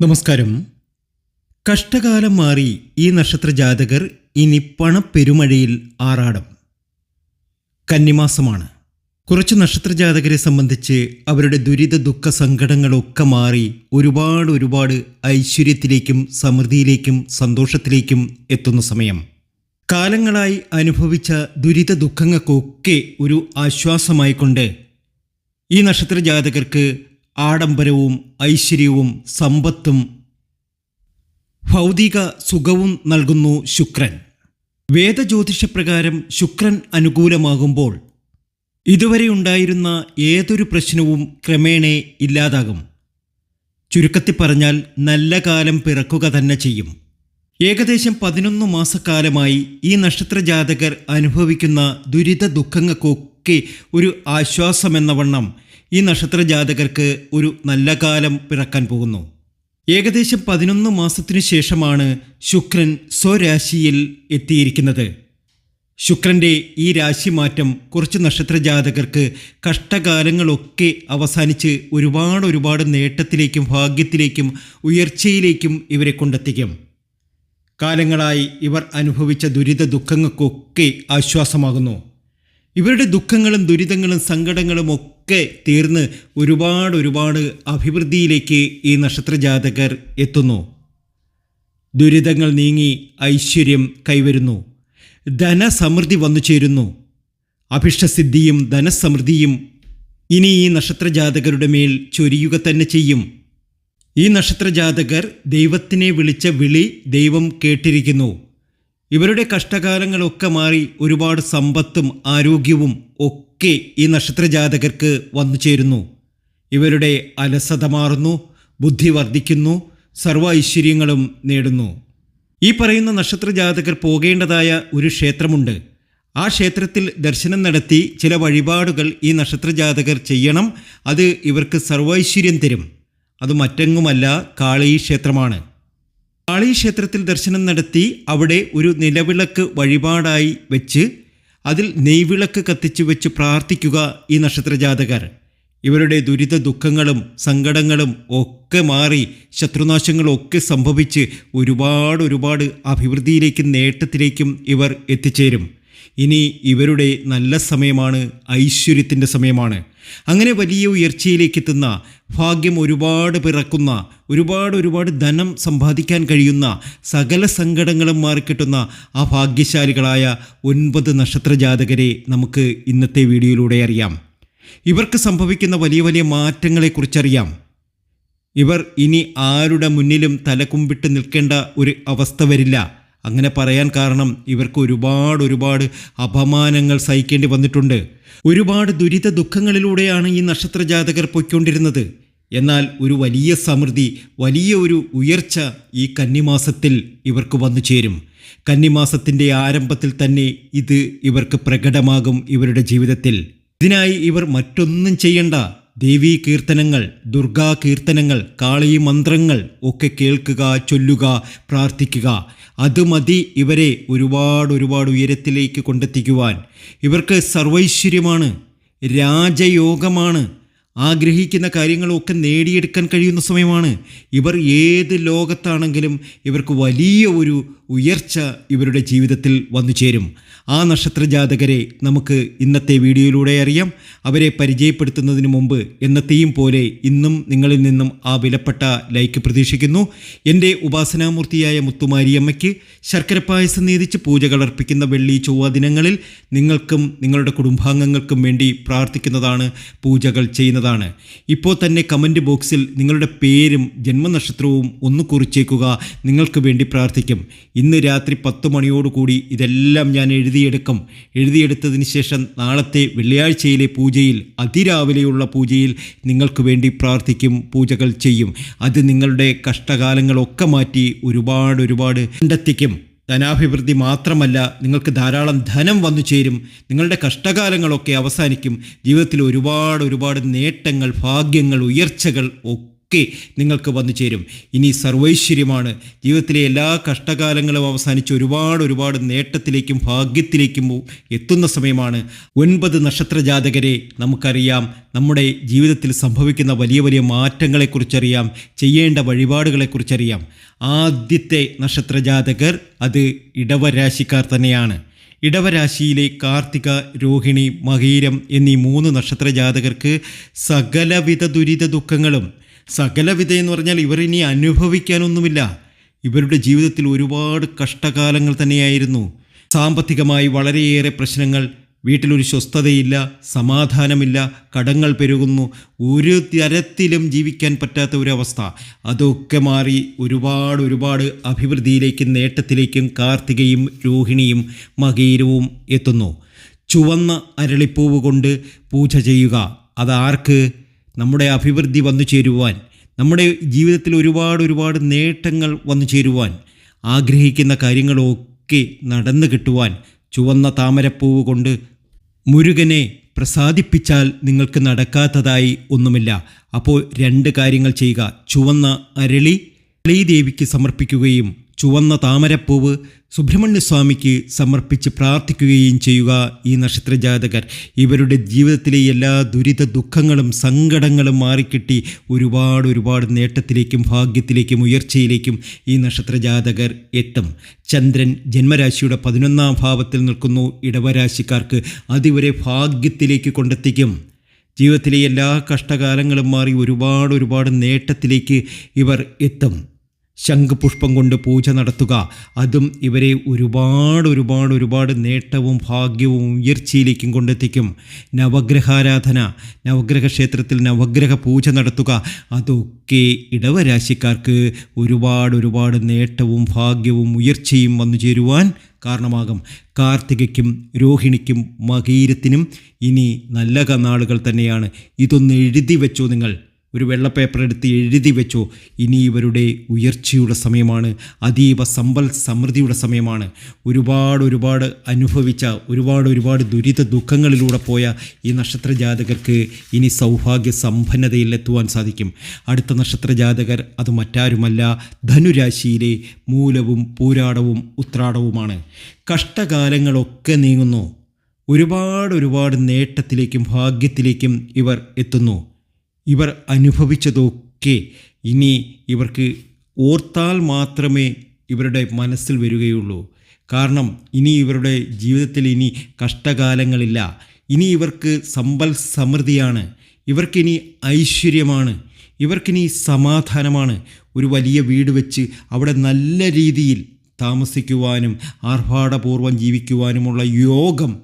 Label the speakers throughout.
Speaker 1: നമസ്കാരം. കഷ്ടകാലം മാറി ഈ നക്ഷത്ര ജാതകർ ഇനി പണപ്പെരുമഴയിൽ ആറാടം. കന്നിമാസമാണ്. കുറച്ച് നക്ഷത്ര ജാതകരെ സംബന്ധിച്ച് അവരുടെ ദുരിത ദുഃഖ സങ്കടങ്ങളൊക്കെ മാറി ഒരുപാട് ഒരുപാട് ഐശ്വര്യത്തിലേക്കും സമൃദ്ധിയിലേക്കും സന്തോഷത്തിലേക്കും എത്തുന്ന സമയം. കാലങ്ങളായി അനുഭവിച്ച ദുരിത ദുഃഖങ്ങൾക്കൊക്കെ ഒരു ആശ്വാസമായിക്കൊണ്ട് ഈ നക്ഷത്ര ജാതകർക്ക് ആഡംബരവും ഐശ്വര്യവും സമ്പത്തും ഭൗതിക സുഖവും നൽകുന്നു ശുക്രൻ. വേദജ്യോതിഷപ്രകാരം ശുക്രൻ അനുകൂലമാകുമ്പോൾ ഇതുവരെ ഉണ്ടായിരുന്ന ഏതൊരു പ്രശ്നവും ക്രമേണ ഇല്ലാതാകും. ചുരുക്കത്തിൽ പറഞ്ഞാൽ നല്ല കാലം പിറക്കുക തന്നെ ചെയ്യും. ഏകദേശം പതിനൊന്ന് മാസക്കാലമായി ഈ നക്ഷത്ര ജാതകർ അനുഭവിക്കുന്ന ദുരിത ദുഃഖങ്ങൾക്കൊക്കെ ഒരു ആശ്വാസമെന്ന വണ്ണം ഈ നക്ഷത്ര ജാതകർക്ക് ഒരു നല്ല കാലം പിറക്കാൻ പോകുന്നു. ഏകദേശം പതിനൊന്ന് മാസത്തിനു ശേഷമാണ് ശുക്രൻ സ്വരാശിയിൽ എത്തിയിരിക്കുന്നത്. ശുക്രന്റെ ഈ രാശി മാറ്റം കുറച്ച് നക്ഷത്ര ജാതകർക്ക് കഷ്ടകാലങ്ങളൊക്കെ അവസാനിച്ച് ഒരുപാട് ഒരുപാട് നേട്ടത്തിലേക്കും ഭാഗ്യത്തിലേക്കും ഉയർച്ചയിലേക്കും ഇവരെ കൊണ്ടെത്തിക്കും. കാലങ്ങളായി ഇവർ അനുഭവിച്ച ദുരിത ദുഃഖങ്ങൾക്കൊക്കെ ആശ്വാസമാകുന്നു. ഇവരുടെ ദുഃഖങ്ങളും ദുരിതങ്ങളും സങ്കടങ്ങളും ഒക്കെ തീർന്ന് ഒരുപാട് ഒരുപാട് അഭിവൃദ്ധിയിലേക്ക് ഈ നക്ഷത്ര ജാതകർ എത്തുന്നു. ദുരിതങ്ങൾ നീങ്ങി ഐശ്വര്യം കൈവരുന്നു. ധനസമൃദ്ധി വന്നു ചേരുന്നു. അഭിഷ്ടസിദ്ധിയും ധനസമൃദ്ധിയും ഇനി ഈ നക്ഷത്രജാതകരുടെ മേൽ ചൊരിയുക തന്നെ ചെയ്യും. ഈ നക്ഷത്ര ജാതകർ ദൈവത്തിനെ വിളിച്ച വിളി ദൈവം കേട്ടിരിക്കുന്നു. ഇവരുടെ കഷ്ടകാലങ്ങളൊക്കെ മാറി ഒരുപാട് സമ്പത്തും ആരോഗ്യവും ഒക്കെ ഈ നക്ഷത്രജാതകർക്ക് വന്നു ചേരുന്നു. ഇവരുടെ അലസത മാറുന്നു ബുദ്ധി വർദ്ധിക്കുന്നു സർവ ഐശ്വര്യങ്ങളും നേടുന്നു. ഈ പറയുന്ന നക്ഷത്രജാതകർ പോകേണ്ടതായ ഒരു ക്ഷേത്രമുണ്ട്. ആ ക്ഷേത്രത്തിൽ ദർശനം നടത്തി ചില വഴിപാടുകൾ ഈ നക്ഷത്രജാതകർ ചെയ്യണം. അത് ഇവർക്ക് സർവൈശ്വര്യം തരും. അത് മറ്റെങ്ങുമല്ല കാളി ക്ഷേത്രമാണ്. കാളി ക്ഷേത്രത്തിൽ ദർശനം നടത്തി അവിടെ ഒരു നിലവിളക്ക് വഴിപാടായി വെച്ച് അതിൽ നെയ്വിളക്ക് കത്തിച്ചു വെച്ച് പ്രാർത്ഥിക്കുക ഈ നക്ഷത്രജാതകർ. ഇവരുടെ ദുരിത ദുഃഖങ്ങളും സങ്കടങ്ങളും ഒക്കെ മാറി ശത്രുനാശങ്ങളൊക്കെ സംഭവിച്ച് ഒരുപാട് ഒരുപാട് അഭിവൃദ്ധിയിലേക്കും നേട്ടത്തിലേക്കും ഇവർ എത്തിച്ചേരും. ഇനി ഇവരുടെ നല്ല സമയമാണ് ഐശ്വര്യത്തിന്റെ സമയമാണ്. അങ്ങനെ വലിയ ഉയർച്ചയിലേക്ക് എത്തുന്ന ഭാഗ്യം ഒരുപാട് പിറക്കുന്ന ഒരുപാട് ഒരുപാട് ധനം സമ്പാദിക്കാൻ കഴിയുന്ന സകല സങ്കടങ്ങളും മാറിക്കിട്ടുന്ന ആ ഭാഗ്യശാലികളായ ഒൻപത് നക്ഷത്ര ജാതകരെ നമുക്ക് ഇന്നത്തെ വീഡിയോയിലൂടെ അറിയാം. ഇവർക്ക് സംഭവിക്കുന്ന വലിയ വലിയ മാറ്റങ്ങളെക്കുറിച്ചറിയാം. ഇവർ ഇനി ആരുടെ മുന്നിലും തലകുമ്പിട്ട് നിൽക്കേണ്ട ഒരു അവസ്ഥ വരില്ല. അങ്ങനെ പറയാൻ കാരണം ഇവർക്ക് ഒരുപാട് ഒരുപാട് അപമാനങ്ങൾ സഹിക്കേണ്ടി വന്നിട്ടുണ്ട്. ഒരുപാട് ദുരിത ദുഃഖങ്ങളിലൂടെയാണ് ഈ നക്ഷത്ര ജാതകർ പൊയ്ക്കൊണ്ടിരുന്നത്. എന്നാൽ ഒരു വലിയ സമൃദ്ധി വലിയ ഒരു ഉയർച്ച ഈ കന്നിമാസത്തിൽ ഇവർക്ക് വന്നു ചേരും. കന്നിമാസത്തിന്റെ ആരംഭത്തിൽ തന്നെ ഇത് ഇവർക്ക് പ്രകടമാകും ഇവരുടെ ജീവിതത്തിൽ. ഇതിനായി ഇവർ മറ്റൊന്നും ചെയ്യണ്ട. ദേവീ കീർത്തനങ്ങൾ ദുർഗാ കീർത്തനങ്ങൾ കാളീ മന്ത്രങ്ങൾ ഒക്കെ കേൾക്കുക ചൊല്ലുക പ്രാർത്ഥിക്കുക. അത് മതി ഇവരെ ഒരുപാട് ഒരുപാട് ഉയരത്തിലേക്ക് കൊണ്ടെത്തിക്കുവാൻ. ഇവർക്ക് സർവൈശ്വര്യമാണ് രാജയോഗമാണ്. ആഗ്രഹിക്കുന്ന കാര്യങ്ങളൊക്കെ നേടിയെടുക്കാൻ കഴിയുന്ന സമയമാണ്. ഇവർ ഏത് ലോകത്താണെങ്കിലും ഇവർക്ക് വലിയ ഒരു ഉയർച്ച ഇവരുടെ ജീവിതത്തിൽ വന്നു ചേരും. ആ നക്ഷത്ര ജാതകരെ നമുക്ക് ഇന്നത്തെ വീഡിയോയിലൂടെ അറിയാം. അവരെ പരിചയപ്പെടുത്തുന്നതിന് മുമ്പ് എന്നത്തെയും പോലെ ഇന്നും നിങ്ങളിൽ നിന്നും ആ വിലപ്പെട്ട ലൈക്ക് പ്രതീക്ഷിക്കുന്നു. എന്റെ ഉപാസനാമൂർത്തിയായ മുത്തുമാരിയമ്മയ്ക്ക് ശർക്കര പായസം നീതിച്ച് പൂജകൾ അർപ്പിക്കുന്ന വെള്ളി ചൊവ്വ ദിനങ്ങളിൽ നിങ്ങൾക്കും നിങ്ങളുടെ കുടുംബാംഗങ്ങൾക്കും വേണ്ടി പ്രാർത്ഥിക്കുന്നതാണ് പൂജകൾ ചെയ്യുന്നതാണ് ഇപ്പോൾ തന്നെ കമന്റ് ബോക്സിൽ നിങ്ങളുടെ പേരും ജന്മനക്ഷത്രവും ഒന്ന് കുറിച്ചേക്കുക. നിങ്ങൾക്ക് വേണ്ടി പ്രാർത്ഥിക്കും. ഇന്ന് രാത്രി പത്ത് മണിയോടുകൂടി ഇതെല്ലാം ഞാൻ എഴുതിയെടുക്കും. എഴുതിയെടുത്തതിന് ശേഷം നാളത്തെ വെള്ളിയാഴ്ചയിലെ പൂജയിൽ അതിരാവിലെയുള്ള പൂജയിൽ നിങ്ങൾക്ക് വേണ്ടി പ്രാർത്ഥിക്കും പൂജകൾ ചെയ്യും. അത് നിങ്ങളുടെ കഷ്ടകാലങ്ങളൊക്കെ മാറ്റി ഒരുപാട് ഒരുപാട് കണ്ടെത്തിക്കും. ധനാഭിവൃദ്ധി മാത്രമല്ല നിങ്ങൾക്ക് ധാരാളം ധനം വന്നു ചേരും നിങ്ങളുടെ കഷ്ടകാലങ്ങളൊക്കെ അവസാനിക്കും ജീവിതത്തിൽ ഒരുപാട് ഒരുപാട് നേട്ടങ്ങൾ ഭാഗ്യങ്ങൾ ഉയർച്ചകൾ ഒക്കെ ഒക്കെ നിങ്ങൾക്ക് വന്നു ചേരും. ഇനി സർവൈശ്വര്യമാണ്. ജീവിതത്തിലെ എല്ലാ കഷ്ടകാലങ്ങളും അവസാനിച്ച് ഒരുപാട് ഒരുപാട് നേട്ടത്തിലേക്കും ഭാഗ്യത്തിലേക്കും എത്തുന്ന സമയമാണ്. ഒൻപത് നക്ഷത്ര ജാതകരെ നമുക്കറിയാം. നമ്മുടെ ജീവിതത്തിൽ സംഭവിക്കുന്ന വലിയ വലിയ മാറ്റങ്ങളെക്കുറിച്ചറിയാം. ചെയ്യേണ്ട വഴിപാടുകളെക്കുറിച്ചറിയാം. ആദ്യത്തെ നക്ഷത്ര ജാതകർ അത് ഇടവരാശിക്കാർ തന്നെയാണ്. ഇടവരാശിയിലെ കാർത്തിക രോഹിണി മകീരം എന്നീ മൂന്ന് നക്ഷത്ര ജാതകർക്ക് സകലവിധ ദുരിത ദുഃഖങ്ങളും സകലവിധ എന്ന് പറഞ്ഞാൽ ഇവർ ഇനി അനുഭവിക്കാനൊന്നുമില്ല. ഇവരുടെ ജീവിതത്തിൽ ഒരുപാട് കഷ്ടകാലങ്ങൾ തന്നെയായിരുന്നു. സാമ്പത്തികമായി വളരെയേറെ പ്രശ്നങ്ങൾ വീട്ടിലൊരു സ്വസ്ഥതയില്ല സമാധാനമില്ല കടങ്ങൾ പെരുകുന്നു ഒരു തരത്തിലും ജീവിക്കാൻ പറ്റാത്ത ഒരവസ്ഥ. അതൊക്കെ മാറി ഒരുപാട് ഒരുപാട് അഭിവൃദ്ധിയിലേക്കും നേട്ടത്തിലേക്കും കാർത്തികയും രോഹിണിയും മകീരവും എത്തുന്നു. ചുവന്ന അരളിപ്പൂവ് കൊണ്ട് പൂജ ചെയ്യുക. അതാർക്ക്? നമ്മുടെ അഭിവൃദ്ധി വന്നു ചേരുവാൻ നമ്മുടെ ജീവിതത്തിൽ ഒരുപാട് ഒരുപാട് നേട്ടങ്ങൾ വന്നു ചേരുവാൻ ആഗ്രഹിക്കുന്ന കാര്യങ്ങളൊക്കെ നടന്നു കിട്ടുവാൻ ചുവന്ന താമരപ്പൂവ് കൊണ്ട് മുരുകനെ പ്രസാദിപ്പിച്ചാൽ നിങ്ങൾക്ക് നടക്കാത്തതായി ഒന്നുമില്ല. അപ്പോൾ രണ്ട് കാര്യങ്ങൾ ചെയ്യുക. ചുവന്ന അരളി ദേവിക്ക് സമർപ്പിക്കുകയും ചുവന്ന താമരപ്പൂവ് സുബ്രഹ്മണ്യസ്വാമിക്ക് സമർപ്പിച്ച് പ്രാർത്ഥിക്കുകയും ചെയ്യുക ഈ നക്ഷത്രജാതകർ. ഇവരുടെ ജീവിതത്തിലെ എല്ലാ ദുരിത ദുഃഖങ്ങളും സങ്കടങ്ങളും മാറിക്കിട്ടി ഒരുപാട് ഒരുപാട് നേട്ടത്തിലേക്കും ഭാഗ്യത്തിലേക്കും ഉയർച്ചയിലേക്കും ഈ നക്ഷത്രജാതകർ എത്തും. ചന്ദ്രൻ ജന്മരാശിയുടെ പതിനൊന്നാം ഭാവത്തിൽ നിൽക്കുന്നു. ഇടവരാശിക്കാർക്ക് അതിവരെ ഭാഗ്യത്തിലേക്ക് കൊണ്ടെത്തിക്കും. ജീവിതത്തിലെ എല്ലാ കഷ്ടകാലങ്ങളും മാറി ഒരുപാട് ഒരുപാട് നേട്ടത്തിലേക്ക് ഇവർ എത്തും. ശംഖുപുഷ്പം കൊണ്ട് പൂജ നടത്തുക. അതും ഇവരെ ഒരുപാട് ഒരുപാട് ഒരുപാട് നേട്ടവും ഭാഗ്യവും ഉയർച്ചയിലേക്കും കൊണ്ടെത്തിക്കും. നവഗ്രഹാരാധന നവഗ്രഹ ക്ഷേത്രത്തിൽ നവഗ്രഹ പൂജ നടത്തുക. അതൊക്കെ ഇടവരാശിക്കാർക്ക് ഒരുപാട് ഒരുപാട് നേട്ടവും ഭാഗ്യവും ഉയർച്ചയും വന്നു ചേരുവാൻ കാരണമാകും. കാർത്തികയ്ക്കും രോഹിണിക്കും മകീരത്തിനും ഇനി നല്ല നാളുകൾ തന്നെയാണ്. ഇതൊന്ന് എഴുതി വെച്ചോ നിങ്ങൾ. ഒരു വെള്ള പേപ്പർ എടുത്ത് എഴുതി വെച്ചോ. ഇനി ഇവരുടെ ഉയർച്ചയുടെ സമയമാണ്. അതീവ സമ്പൽ സമൃദ്ധിയുടെ സമയമാണ്. ഒരുപാട് ഒരുപാട് അനുഭവിച്ച ഒരുപാട് ഒരുപാട് ദുരിത ദുഃഖങ്ങളിലൂടെ പോയ ഈ നക്ഷത്ര ജാതകർക്ക് ഇനി സൗഭാഗ്യ സമ്പന്നതയിൽ എത്തുവാൻ സാധിക്കും. അടുത്ത നക്ഷത്ര ജാതകർ അത് മറ്റാരുമല്ല. ധനുരാശിയിലെ മൂലവും പൂരാടവും ഉത്രാടവുമാണ്. കഷ്ടകാലങ്ങളൊക്കെ നീങ്ങുന്നു. ഒരുപാട് ഒരുപാട് നേട്ടത്തിലേക്കും ഭാഗ്യത്തിലേക്കും ഇവർ എത്തുന്നു. ഇവർ അനുഭവിച്ചതൊക്കെ ഇനി ഇവർക്ക് ഓർത്താൽ മാത്രമേ ഇവരുടെ മനസ്സിൽ വരികയുള്ളൂ. കാരണം ഇനി ഇവരുടെ ജീവിതത്തിൽ ഇനി കഷ്ടകാലങ്ങളില്ല. ഇനി ഇവർക്ക് സമ്പൽ സമൃദ്ധിയാണ്. ഇവർക്കിനി ഐശ്വര്യമാണ്. ഇവർക്കിനി സമാധാനമാണ്. ഒരു വലിയ വീട് വെച്ച് അവിടെ നല്ല രീതിയിൽ താമസിക്കുവാനും ആർഭാടപൂർവം ജീവിക്കുവാനുമുള്ള യോഗം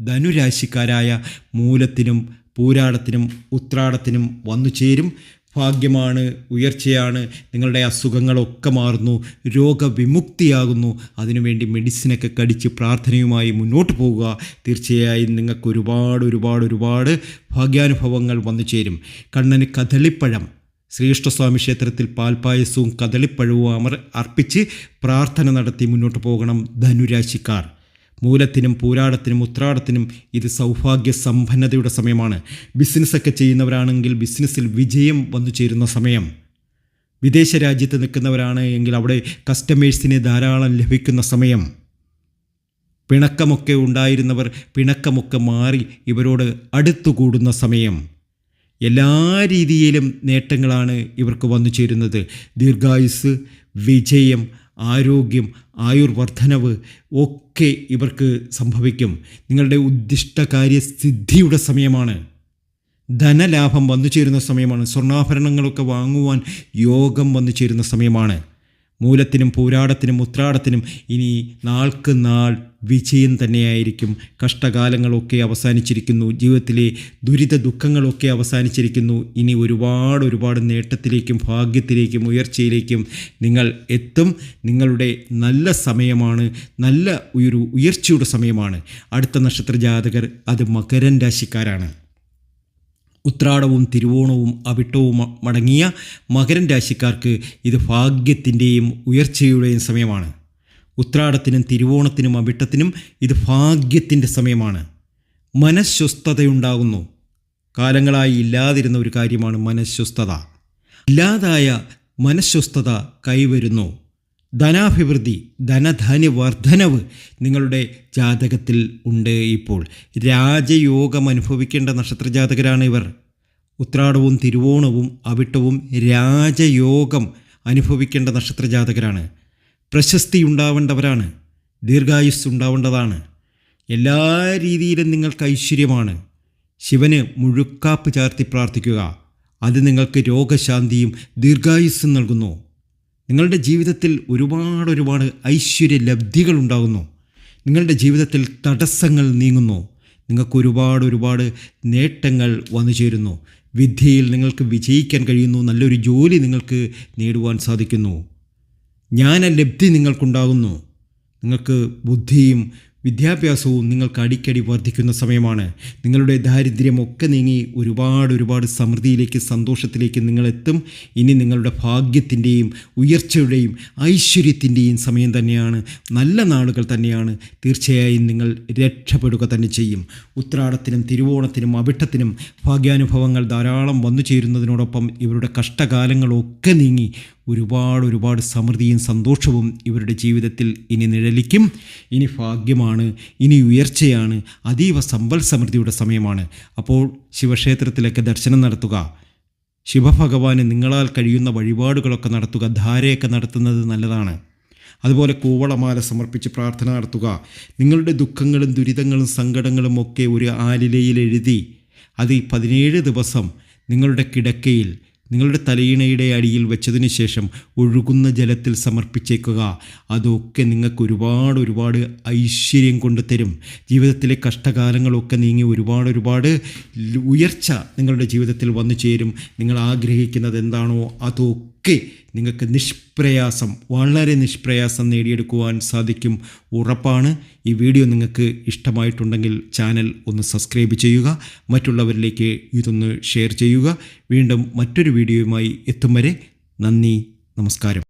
Speaker 1: ധനുരാശിക്കാരായ മൂലത്തിനും പൂരാടത്തിനും ഉത്രാടത്തിനും വന്നു ചേരും. ഭാഗ്യമാണ് ഉയർച്ചയാണ് നിങ്ങളുടെ അസുഖങ്ങളൊക്കെ മാറുന്നു രോഗവിമുക്തിയാകുന്നു. അതിനുവേണ്ടി മെഡിസിനൊക്കെ കടിച്ച് പ്രാർത്ഥനയുമായി മുന്നോട്ട് പോവുക തീർച്ചയായും നിങ്ങൾക്ക് ഒരുപാട് ഒരുപാട് ഒരുപാട് ഭാഗ്യാനുഭവങ്ങൾ വന്നു ചേരും. കണ്ണന് കദളിപ്പഴം ശ്രീകൃഷ്ണസ്വാമി ക്ഷേത്രത്തിൽ പാൽപ്പായസവും കദളിപ്പഴവും അമർ അർപ്പിച്ച് പ്രാർത്ഥന നടത്തി മുന്നോട്ട് പോകണം ധനുരാശിക്കാർ. മൂലത്തിനും പൂരാടത്തിനും ഉത്രാടത്തിനും ഇത് സൗഭാഗ്യ സമ്പന്നതയുടെ സമയമാണ്. ബിസിനസ്സൊക്കെ ചെയ്യുന്നവരാണെങ്കിൽ ബിസിനസ്സിൽ വിജയം വന്നു ചേരുന്ന സമയം. വിദേശ രാജ്യത്ത് നിൽക്കുന്നവരാണ് എങ്കിൽ അവിടെ കസ്റ്റമേഴ്സിനെ ധാരാളം ലഭിക്കുന്ന സമയം. പിണക്കമൊക്കെ ഉണ്ടായിരുന്നവർ പിണക്കമൊക്കെ മാറി ഇവരോട് അടുത്തുകൂടുന്ന സമയം. എല്ലാ രീതിയിലും നേട്ടങ്ങളാണ് ഇവർക്ക് വന്നു ചേരുന്നത്. ദീർഘായുസ് വിജയം ആരോഗ്യം ആയുർവർദ്ധനവ് ഒക്കെ ഇവർക്ക് സംഭവിക്കും. നിങ്ങളുടെ ഉദ്ദിഷ്ടകാര്യ സിദ്ധിയുടെ സമയമാണ്. ധനലാഭം വന്നു ചേരുന്ന സമയമാണ്. സ്വർണാഭരണങ്ങളൊക്കെ വാങ്ങുവാൻ യോഗം വന്നു ചേരുന്ന സമയമാണ്. മൂലത്തിനും പൂരാടത്തിനും ഉത്രാടത്തിനും ഇനി നാൾക്ക് നാൾ വിജയം തന്നെയായിരിക്കും. കഷ്ടകാലങ്ങളൊക്കെ അവസാനിച്ചിരിക്കുന്നു. ജീവിതത്തിലെ ദുരിത ദുഃഖങ്ങളൊക്കെ അവസാനിച്ചിരിക്കുന്നു. ഇനി ഒരുപാട് ഒരുപാട് നേട്ടത്തിലേക്കും ഭാഗ്യത്തിലേക്കും ഉയർച്ചയിലേക്കും നിങ്ങൾ എത്തും. നിങ്ങളുടെ നല്ല സമയമാണ്. നല്ല ഒരു ഉയർച്ചയുടെ സമയമാണ്. അടുത്ത നക്ഷത്ര ജാതകർ അത് മകരൻ രാശിക്കാരാണ്. ഉത്രാടവും തിരുവോണവും അവിട്ടവും മടങ്ങിയ മകരൻ രാശിക്കാർക്ക് ഇത് ഭാഗ്യത്തിന്റെയും ഉയർച്ചയുടെയും സമയമാണ്. ഉത്രാടത്തിനും തിരുവോണത്തിനും അവിട്ടത്തിനും ഇത് ഭാഗ്യത്തിന്റെ സമയമാണ്. മനഃസ്വസ്ഥതയുണ്ടാകുന്നു. കാലങ്ങളായി ഇല്ലാതിരുന്ന ഒരു കാര്യമാണ് മനഃസ്വസ്ഥത. ഇല്ലാതായ മനഃസ്വസ്ഥത കൈവരുന്നു. ധനാഭിവൃദ്ധി ധനധാന്യ വർധനവ് നിങ്ങളുടെ ജാതകത്തിൽ ഉണ്ട് ഇപ്പോൾ. രാജയോഗം അനുഭവിക്കേണ്ട നക്ഷത്രജാതകരാണ് ഇവർ. ഉത്രാടവും തിരുവോണവും അവിട്ടവും രാജയോഗം അനുഭവിക്കേണ്ട നക്ഷത്രജാതകരാണ്. പ്രശസ്തി ഉണ്ടാവേണ്ടവരാണ് ദീർഘായുസ് ഉണ്ടാവേണ്ടതാണ് എല്ലാ രീതിയിലും നിങ്ങൾക്ക് ഐശ്വര്യമാണ്. ശിവന് മുഴുക്കാപ്പ് ചാർത്തി പ്രാർത്ഥിക്കുക. അത് നിങ്ങൾക്ക് രോഗശാന്തിയും ദീർഘായുസ്സും നൽകുന്നു. നിങ്ങളുടെ ജീവിതത്തിൽ ഒരുപാട് ഒരുപാട് ഐശ്വര്യലബ്ധികൾ ഉണ്ടാകുന്നു നിങ്ങളുടെ ജീവിതത്തിൽ തടസ്സങ്ങൾ നീങ്ങുന്നു. നിങ്ങൾക്ക് ഒരുപാട് ഒരുപാട് നേട്ടങ്ങൾ വന്നു ചേരുന്നു. വിദ്യയിൽ നിങ്ങൾക്ക് വിജയിക്കാൻ കഴിയുന്നു. നല്ലൊരു ജോലി നിങ്ങൾക്ക് നേടുവാൻ സാധിക്കുന്നു. ജ്ഞാനലബ്ധി നിങ്ങൾക്കുണ്ടാകുന്നു. നിങ്ങൾക്ക് ബുദ്ധിയും വിദ്യാഭ്യാസവും നിങ്ങൾക്ക് അടിക്കടി വർദ്ധിക്കുന്ന സമയമാണ്. നിങ്ങളുടെ ദാരിദ്ര്യമൊക്കെ നീങ്ങി ഒരുപാട് ഒരുപാട് സമൃദ്ധിയിലേക്ക് സന്തോഷത്തിലേക്ക് നിങ്ങളെത്തും. ഇനി നിങ്ങളുടെ ഭാഗ്യത്തിന്റെയും ഉയർച്ചയുടെയും ഐശ്വര്യത്തിന്റെയും സമയം തന്നെയാണ്. നല്ല നാളുകൾ തന്നെയാണ്. തീർച്ചയായും നിങ്ങൾ രക്ഷപ്പെടുക തന്നെ ചെയ്യും. ഉത്രാടത്തിനും തിരുവോണത്തിനും അവിട്ടത്തിനും ഭാഗ്യാനുഭവങ്ങൾ ധാരാളം വന്നു ചേരുന്നതിനോടൊപ്പം ഇവരുടെ കഷ്ടകാലങ്ങളൊക്കെ നീങ്ങി ഒരുപാട് ഒരുപാട് സമൃദ്ധിയും സന്തോഷവും ഇവരുടെ ജീവിതത്തിൽ ഇനി നിഴലിക്കും. ഇനി ഭാഗ്യമാണ് ഇനി ഉയർച്ചയാണ് അതീവ സമ്പൽ സമൃദ്ധിയുടെ സമയമാണ്. അപ്പോൾ ശിവക്ഷേത്രത്തിലൊക്കെ ദർശനം നടത്തുക. ശിവഭഗവാന് നിങ്ങളാൽ കഴിയുന്ന വഴിപാടുകളൊക്കെ നടത്തുക ധാരയൊക്കെ നടത്തുന്നത് നല്ലതാണ്. അതുപോലെ കൂവളമാല സമർപ്പിച്ച് പ്രാർത്ഥന നടത്തുക. നിങ്ങളുടെ ദുഃഖങ്ങളും ദുരിതങ്ങളും സങ്കടങ്ങളും ഒക്കെ ഒരു ആലിലയിൽ എഴുതി അത് പതിനേഴ് ദിവസം നിങ്ങളുടെ കിടക്കയിൽ നിങ്ങളുടെ തലയിണയുടെ അടിയിൽ വെച്ചതിന് ശേഷം ഒഴുകുന്ന ജലത്തിൽ സമർപ്പിച്ചേക്കുക. അതൊക്കെ നിങ്ങൾക്ക് ഒരുപാട് ഒരുപാട് ഐശ്വര്യം കൊണ്ട് തരും. ജീവിതത്തിലെ കഷ്ടകാലങ്ങളൊക്കെ നീങ്ങി ഒരുപാട് ഒരുപാട് ഉയർച്ച നിങ്ങളുടെ ജീവിതത്തിൽ വന്നു ചേരും. നിങ്ങൾ ആഗ്രഹിക്കുന്നത് എന്താണോ അതൊക്കെ നിങ്ങൾക്ക് നിഷ്പ്രയാസം വളരെ നിഷ്പ്രയാസം നേടിയെടുക്കുവാൻ സാധിക്കും. ഉറപ്പാണ്. ഈ വീഡിയോ നിങ്ങൾക്ക് ഇഷ്ടമായിട്ടുണ്ടെങ്കിൽ ചാനൽ ഒന്ന് സബ്സ്ക്രൈബ് ചെയ്യുക മറ്റുള്ളവരിലേക്ക് ഇതൊന്ന് ഷെയർ ചെയ്യുക. വീണ്ടും മറ്റൊരു വീഡിയോയുമായി എത്തും വരെ നന്ദി നമസ്കാരം.